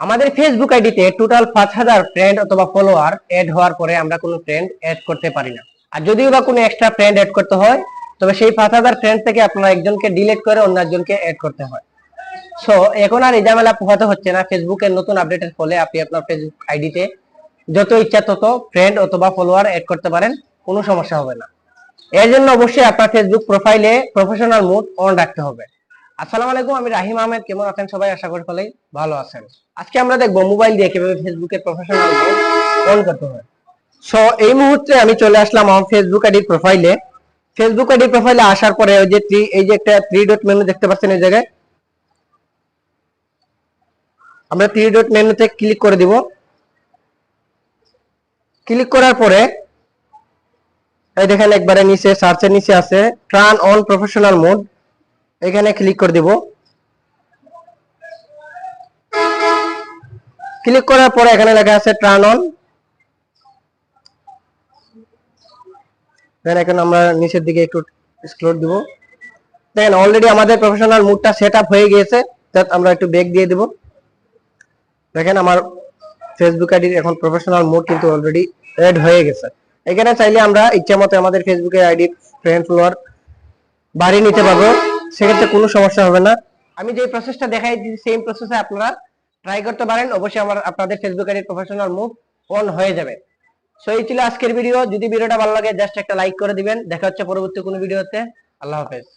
আমাদের ফেসবুক আইডিতে টোটাল পাঁচ হাজার ফ্রেন্ড অথবা ফলোয়ার এড হওয়ার পরে আমরা কোনো ফ্রেন্ড এড করতে পারি না। আর যদিও বা কোনো এক্সট্রা ফ্রেন্ড এড করতে হয়, তবে সেই পাঁচ হাজার ফ্রেন্ড থেকে আপনারা একজনকে ডিলিট করে অন্য একজনকে এড করতে হয়। সো এখন আর এই পোহাতে হচ্ছে না। ফেসবুকের নতুন আপডেটের ফলে আপনি আপনার ফেসবুক আইডিতে যত ইচ্ছা তত ফ্রেন্ড অথবা ফলোয়ার এড করতে পারেন, কোনো সমস্যা হবে না। এর জন্য অবশ্যই আপনার ফেসবুক প্রোফাইলে প্রফেশনাল মুড অন রাখতে হবে। আসসালামু আলাইকুম, আমি রাহিম আহমেদ। কেমন আছেন সবাই? আশা করি ফলেই ভালো আছেন। আজকে আমরা দেখব মোবাইল দিয়ে কীভাবে ফেসবুকের প্রফেশনাল অন করতে হয়। সো এই মুহূর্তে আমি চলে আসলাম আমার ফেসবুক আইডির প্রোফাইলে ফেসবুক আইডি প্রোফাইলে আসার পরে ওই যে থ্রি এই যে একটা থ্রি ডট মেনু দেখতে পাচ্ছেন এই জায়গায়। আমরা থ্রি ডট মেনুতে ক্লিক করে দিব। ক্লিক করার পরে, এই দেখেন একবারে নিচে সার্চের নিচে আছে ট্রান অন প্রফেশনাল মোড এখানে ক্লিক করে দিব। ক্লিক করার পরে এখানে লেখা আছে টার্ন অন এখন আমরা নিচের দিকে একটু স্ক্রল দিব। দেখেন অলরেডি আমাদের প্রফেশনাল মুডটা সেট হয়ে গিয়েছে আমরা একটু ব্যাক দিয়ে দিব। দেখেন আমার ফেসবুক আইডির এখন প্রফেশনাল মোড কিন্তু অলরেডি এড হয়ে গেছে। এখানে চাইলে আমরা ইচ্ছা মতো আমাদের ফেসবুকের আইডি ফ্রেন্ড ফলোয়ার বাড়িয়ে নিতে পারব। সেক্ষেত্রে কোনো সমস্যা হবে না। আমি যে প্রসেসটা দেখাই সেম প্রসেসে আপনারা ট্রাই করতে পারেন। অবশ্যই আমার, আপনাদের ফেসবুক আইডির প্রফেশনাল মুভ অন হয়ে যাবে। সো এই ছিল আজকের ভিডিও যদি ভিডিওটা ভালো লাগে জাস্ট একটা লাইক করে দিবেন। দেখা হচ্ছে পরবর্তী কোনো ভিডিওতে আল্লাহ হাফেজ।